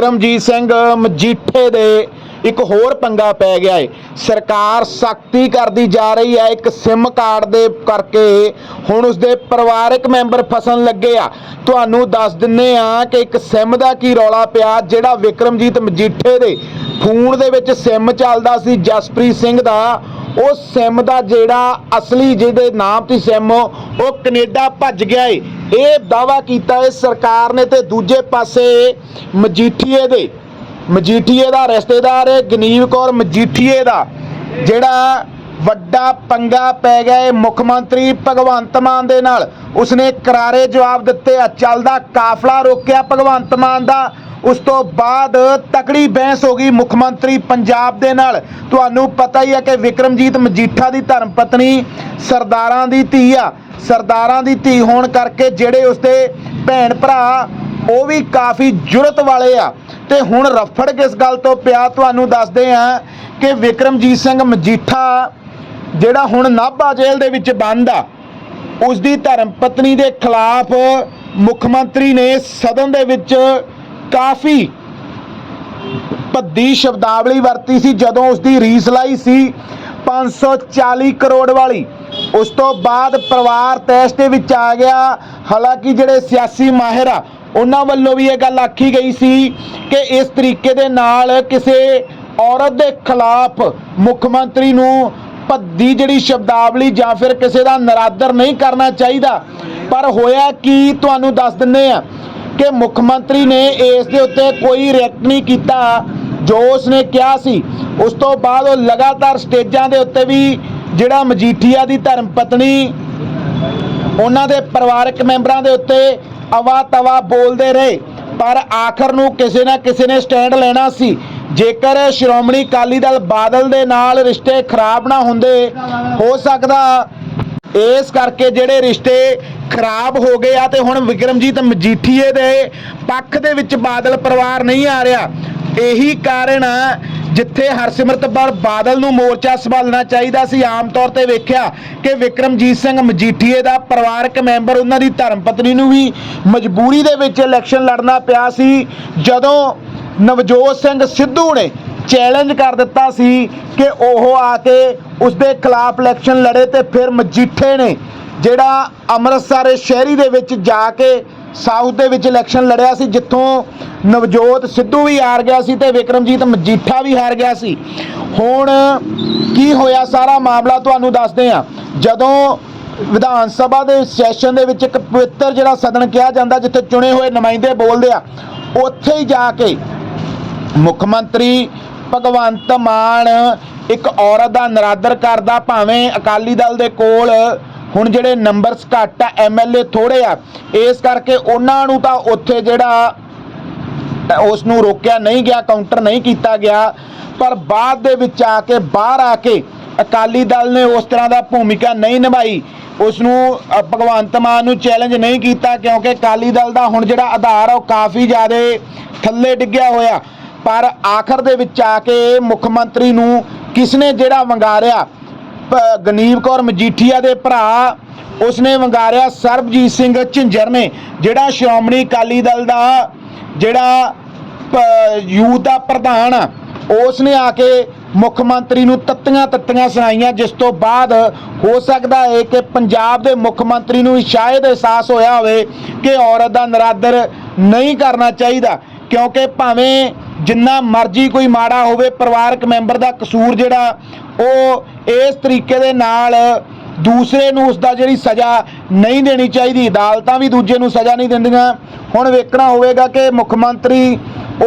ਵਿਕਰਮਜੀਤ ਸਿੰਘ ਮਜੀਠੇ ਦੇ ਇੱਕ ਹੋਰ ਪੰਗਾ ਪੈ ਗਿਆ ਏ। ਸਰਕਾਰ ਸਖਤੀ ਕਰਦੀ ਜਾ ਰਹੀ ਹੈ, ਇੱਕ ਸਿਮ ਕਾਰਡ ਦੇ ਕਰਕੇ ਹੁਣ ਉਸਦੇ ਪਰਿਵਾਰਕ ਮੈਂਬਰ ਫਸਣ ਲੱਗੇ ਆ। ਤੁਹਾਨੂੰ ਦੱਸ ਦਿੰਨੇ ਆ ਕਿ ਇੱਕ ਸਿਮ ਦਾ ਕੀ ਰੌਲਾ ਪਿਆ, ਜਿਹੜਾ ਵਿਕਰਮਜੀਤ ਮਜੀਠੇ ਦੇ ਫੋਨ ਦੇ ਵਿੱਚ ਸਿਮ ਚੱਲਦਾ ਸੀ, ਜਸਪ੍ਰੀਤ ਸਿੰਘ ਦਾ। ਉਹ ਸਿਮ ਦਾ ਜਿਹੜਾ ਅਸਲੀ ਜਿਹਦੇ ਨਾਮ ਤੇ ਸਿਮ ਉਹ ਕੈਨੇਡਾ ਭੱਜ ਗਿਆ ਏ। ਇਹ ਦਾਵਾ ਕੀਤਾ ਏ ਸਰਕਾਰ ਨੇ ਤੇ ਦੂਜੇ ਪਾਸੇ ਮਜੀਠੀਏ ਦੇ, ਮਜੀਠੀਏ ਦਾ ਰਿਸ਼ਤੇਦਾਰ ਏ ਗਨੀਵ ਕੌਰ ਮਜੀਠੀਏ ਦਾ, ਜਿਹੜਾ ਵੱਡਾ ਪੰਗਾ ਪੈ ਗਿਆ ਹੈ ਮੁੱਖ ਮੰਤਰੀ ਭਗਵੰਤ ਮਾਨ ਦੇ ਨਾਲ। ਉਸਨੇ ਕਰਾਰੇ ਜਵਾਬ ਦਿੱਤੇ ਆ, ਚੱਲਦਾ ਕਾਫਲਾ ਰੋਕਿਆ ਭਗਵੰਤ ਮਾਨ ਦਾ। ਉਸ ਤੋਂ ਬਾਅਦ ਤਕੜੀ ਬਹਿਸ ਹੋ ਗਈ ਮੁੱਖ ਮੰਤਰੀ ਪੰਜਾਬ ਦੇ ਨਾਲ। ਤੁਹਾਨੂੰ ਪਤਾ ਹੀ ਹੈ ਕਿ ਵਿਕਰਮਜੀਤ ਮਜੀਠਾ ਦੀ ਧਰਮ ਪਤਨੀ ਸਰਦਾਰਾਂ ਦੀ ਧੀ ਆ। ਸਰਦਾਰਾਂ ਦੀ ਧੀ ਹੋਣ ਕਰਕੇ ਜਿਹੜੇ ਉਸਦੇ ਭੈਣ ਭਰਾ, ਉਹ ਵੀ ਕਾਫੀ ਜੁਰਤ ਵਾਲੇ ਆ। ਤੇ ਹੁਣ ਰਫੜ ਕਿਸ ਗੱਲ ਤੋਂ ਪਿਆ ਤੁਹਾਨੂੰ ਦੱਸਦੇ ਆ ਕਿ ਵਿਕਰਮਜੀਤ ਸਿੰਘ ਮਜੀਠਾ ਜਿਹੜਾ ਹੁਣ ਨਾਭਾ ਜੇਲ੍ਹ ਦੇ ਵਿੱਚ ਬੰਦ ਆ ਉਸ ਦੀ ਧਰਮ ਪਤਨੀ ਦੇ ਖਿਲਾਫ ਮੁੱਖ ਮੰਤਰੀ ਨੇ ਸਦਨ ਦੇ ਵਿੱਚ ਕਾਫੀ ਭੱਦੀ ਸ਼ਬਦਾਵਲੀ ਵਰਤੀ ਸੀ, ਜਦੋਂ ਉਸ ਦੀ ਰੀਸ ਲਾਈ ਸੀ 540 ਕਰੋੜ ਵਾਲੀ। ਉਸ ਤੋਂ ਬਾਅਦ ਪਰਿਵਾਰ ਤੈਸ਼ ਦੇ ਵਿੱਚ ਆ ਗਿਆ। ਹਾਲਾਂਕਿ ਜਿਹੜੇ ਸਿਆਸੀ ਮਾਹਿਰ ਆ, ਉਹਨਾਂ ਵੱਲੋਂ ਵੀ ਇਹ ਗੱਲ ਆਖੀ ਗਈ ਸੀ ਕਿ ਇਸ ਤਰੀਕੇ ਦੇ ਨਾਲ ਕਿਸੇ ਔਰਤ ਦੇ ਖਿਲਾਫ ਮੁੱਖ ਮੰਤਰੀ ਨੂੰ ਭੱਦੀ ਜਿਹੜੀ ਸ਼ਬਦਾਵਲੀ ਜਾਂ ਫਿਰ ਕਿਸੇ ਦਾ ਨਰਾਦਰ ਨਹੀਂ ਕਰਨਾ ਚਾਹੀਦਾ। ਪਰ ਹੋਇਆ ਕੀ, ਤੁਹਾਨੂੰ ਦੱਸ ਦਿੰਨੇ ਆ ਕਿ ਮੁੱਖ ਮੰਤਰੀ ਨੇ ਇਸ ਦੇ ਉੱਤੇ ਕੋਈ ਰਿਐਕਟ ਨਹੀਂ ਕੀਤਾ, ਜੋ ਉਸਨੇ ਕਿਹਾ ਸੀ। ਉਸ ਤੋਂ ਬਾਅਦ ਉਹ ਲਗਾਤਾਰ ਸਟੇਜਾਂ ਦੇ ਉੱਤੇ ਵੀ ਜਿਹੜਾ ਮਜੀਠੀਆ ਦੀ ਧਰਮ ਪਤਨੀ, ਉਹਨਾਂ ਦੇ ਪਰਿਵਾਰਕ ਮੈਂਬਰਾਂ ਦੇ ਉੱਤੇ ਅਵਾ ਤਵਾ ਬੋਲਦੇ ਰਹੇ। ਪਰ ਆਖਰ ਨੂੰ ਕਿਸੇ ਨਾ ਕਿਸੇ ਨੇ ਸਟੈਂਡ ਲੈਣਾ ਸੀ। ਜੇਕਰ ਸ਼੍ਰੋਮਣੀ ਅਕਾਲੀ ਦਲ ਬਾਦਲ ਦੇ ਨਾਲ ਰਿਸ਼ਤੇ ਖਰਾਬ ਨਾ ਹੁੰਦੇ, ਹੋ ਸਕਦਾ ਇਸ ਕਰਕੇ ਜਿਹੜੇ ਰਿਸ਼ਤੇ ਖਰਾਬ ਹੋ ਗਏ ਆ ਤੇ ਹੁਣ ਵਿਕਰਮਜੀਤ ਮਜੀਠੀਏ ਦੇ ਪੱਖ ਦੇ ਵਿੱਚ ਬਾਦਲ ਪਰਿਵਾਰ ਨਹੀਂ ਆ ਰਿਹਾ। ਇਹੀ ਕਾਰਨ ਆ ਜਿੱਥੇ ਹਰਸਿਮਰਤ ਕੌਰ ਬਾਦਲ ਨੂੰ ਮੋਰਚਾ ਸੰਭਾਲਣਾ ਚਾਹੀਦਾ ਸੀ, ਆਮ ਤੌਰ ਤੇ ਵੇਖਿਆ ਕਿ ਵਿਕਰਮਜੀਤ ਸਿੰਘ ਮਜੀਠੀਏ ਦਾ ਪਰਿਵਾਰਕ ਮੈਂਬਰ ਉਹਨਾਂ ਦੀ ਧਰਮ ਪਤਨੀ ਨੂੰ ਵੀ ਮਜਬੂਰੀ ਦੇ ਵਿੱਚ ਇਲੈਕਸ਼ਨ ਲੜਨਾ ਪਿਆ ਸੀ। ਜਦੋਂ ਨਵਜੋਤ ਸਿੰਘ ਸਿੱਧੂ ਨੇ ਚੈਲੰਜ ਕਰ ਦਿੱਤਾ ਸੀ ਕਿ ਉਹ ਆ ਕੇ ਉਸ ਦੇ ਖਿਲਾਫ ਇਲੈਕਸ਼ਨ ਲੜੇ ਤੇ ਫਿਰ ਮਜੀਠੇ ਨੇ, ਜਿਹੜਾ ਅੰਮ੍ਰਿਤਸਰ ਸ਼ਹਿਰੀ ਦੇ ਵਿੱਚ ਜਾ ਕੇ ਸਾਊਥ ਦੇ ਵਿੱਚ ਇਲੈਕਸ਼ਨ ਲੜਿਆ ਸੀ, ਜਿੱਥੋਂ ਨਵਜੋਤ ਸਿੱਧੂ ਵੀ ਹਾਰ ਗਿਆ ਸੀ ਤੇ ਵਿਕਰਮਜੀਤ ਮਜੀਠਾ ਵੀ ਹਾਰ ਗਿਆ ਸੀ। ਹੁਣ ਕੀ ਹੋਇਆ ਸਾਰਾ ਮਾਮਲਾ ਤੁਹਾਨੂੰ ਦੱਸਦੇ ਹਾਂ। ਜਦੋਂ ਵਿਧਾਨ ਸਭਾ ਦੇ ਸੈਸ਼ਨ ਦੇ ਵਿੱਚ ਇੱਕ ਪਵਿੱਤਰ ਜਿਹੜਾ ਸਦਨ ਕਿਹਾ ਜਾਂਦਾ, ਜਿੱਥੇ ਚੁਣੇ ਹੋਏ ਨੁਮਾਇੰਦੇ ਬੋਲਦੇ ਆ, ਉੱਥੇ ਹੀ ਜਾ ਕੇ ਮੁੱਖ ਮੰਤਰੀ ਭਗਵੰਤ ਮਾਨ ਇੱਕ ਔਰਤ ਦਾ ਨਰਾਦਰ ਕਰਦਾ ਭਾਵੇਂ ਅਕਾਲੀ ਦਲ ਦੇ ਕੋਲ ਹੁਣ ਜਿਹੜੇ ਨੰਬਰਸ ਘੱਟ ਆ ਐਮਐਲਏ ਥੋੜੇ ਆ, ਇਸ ਕਰਕੇ ਉਹਨਾਂ ਨੂੰ ਤਾਂ ਉੱਥੇ ਜਿਹੜਾ ਉਸ ਨੂੰ ਰੋਕਿਆ ਨਹੀਂ ਗਿਆ ਕਾਊਂਟਰ ਨਹੀਂ ਕੀਤਾ ਗਿਆ, ਪਰ ਬਾਅਦ ਦੇ ਵਿੱਚ ਆ ਕੇ, ਬਾਹਰ ਆ ਕੇ ਅਕਾਲੀ ਦਲ ਨੇ ਉਸ ਤਰ੍ਹਾਂ ਦਾ ਭੂਮਿਕਾ ਨਹੀਂ ਨਿਭਾਈ। ਉਸ ਨੂੰ ਭਗਵੰਤ ਮਾਨ ਨੂੰ ਚੈਲੰਜ ਨਹੀਂ ਕੀਤਾ ਕਿਉਂਕਿ ਅਕਾਲੀ ਦਲ ਦਾ ਹੁਣ ਜਿਹੜਾ ਆਧਾਰ ਆ, ਉਹ ਕਾਫੀ ਜ਼ਿਆਦਾ ਥੱਲੇ ਡਿੱਗਿਆ ਹੋਇਆ। ਪਰ ਆਖਰ ਦੇ ਵਿੱਚ ਆ ਕੇ ਮੁੱਖ ਮੰਤਰੀ ਨੂੰ ਕਿਸਨੇ ਜਿਹੜਾ ਵੰਗਾਰਿਆ? ਪ- ਗਨੀਵ ਕੌਰ ਮਜੀਠੀਆ ਦੇ ਭਰਾ, ਉਸਨੇ ਵੰਗਾਰਿਆ ਸਰਬਜੀਤ ਸਿੰਘ ਝਿੰਜਰ ਨੇ, ਜਿਹੜਾ ਸ਼੍ਰੋਮਣੀ ਅਕਾਲੀ ਦਲ ਦਾ, ਜਿਹੜਾ ਯੂਥ ਦਾ ਪ੍ਰਧਾਨ ਆ ਉਸ ਨੇ ਆ ਕੇ ਮੁੱਖ ਮੰਤਰੀ ਨੂੰ ਤੱਤੀਆਂ ਤੱਤੀਆਂ ਸੁਣਾਈਆਂ, ਜਿਸ ਤੋਂ ਬਾਅਦ ਹੋ ਸਕਦਾ ਹੈ ਕਿ ਪੰਜਾਬ ਦੇ ਮੁੱਖ ਮੰਤਰੀ ਨੂੰ ਸ਼ਾਇਦ ਅਹਿਸਾਸ ਹੋਇਆ ਹੋਵੇ ਕਿ ਔਰਤ ਦਾ ਨਰਾਦਰ ਨਹੀਂ ਕਰਨਾ ਚਾਹੀਦਾ, ਕਿਉਂਕਿ ਭਾਵੇਂ ਜਿੰਨਾ ਮਰਜ਼ੀ ਕੋਈ ਮਾੜਾ ਹੋਵੇ, ਪਰਿਵਾਰਕ ਮੈਂਬਰ ਦਾ ਕਸੂਰ ਜਿਹੜਾ, ਉਹ ਇਸ ਤਰੀਕੇ ਦੇ ਨਾਲ ਦੂਸਰੇ ਨੂੰ ਉਸ ਦਾ ਜਿਹੜੀ ਸਜ਼ਾ ਨਹੀਂ ਦੇਣੀ ਚਾਹੀਦੀ, ਅਦਾਲਤਾਂ ਵੀ ਦੂਜੇ ਨੂੰ ਸਜ਼ਾ ਨਹੀਂ ਦਿੰਦੀਆਂ। ਹੁਣ ਵੇਖਣਾ ਹੋਵੇਗਾ ਕਿ ਮੁੱਖ ਮੰਤਰੀ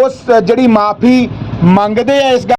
ਉਸ ਜਿਹੜੀ ਮਾਫੀ ਮੰਗਦੇ ਆ ਇਸ ਗੱਲ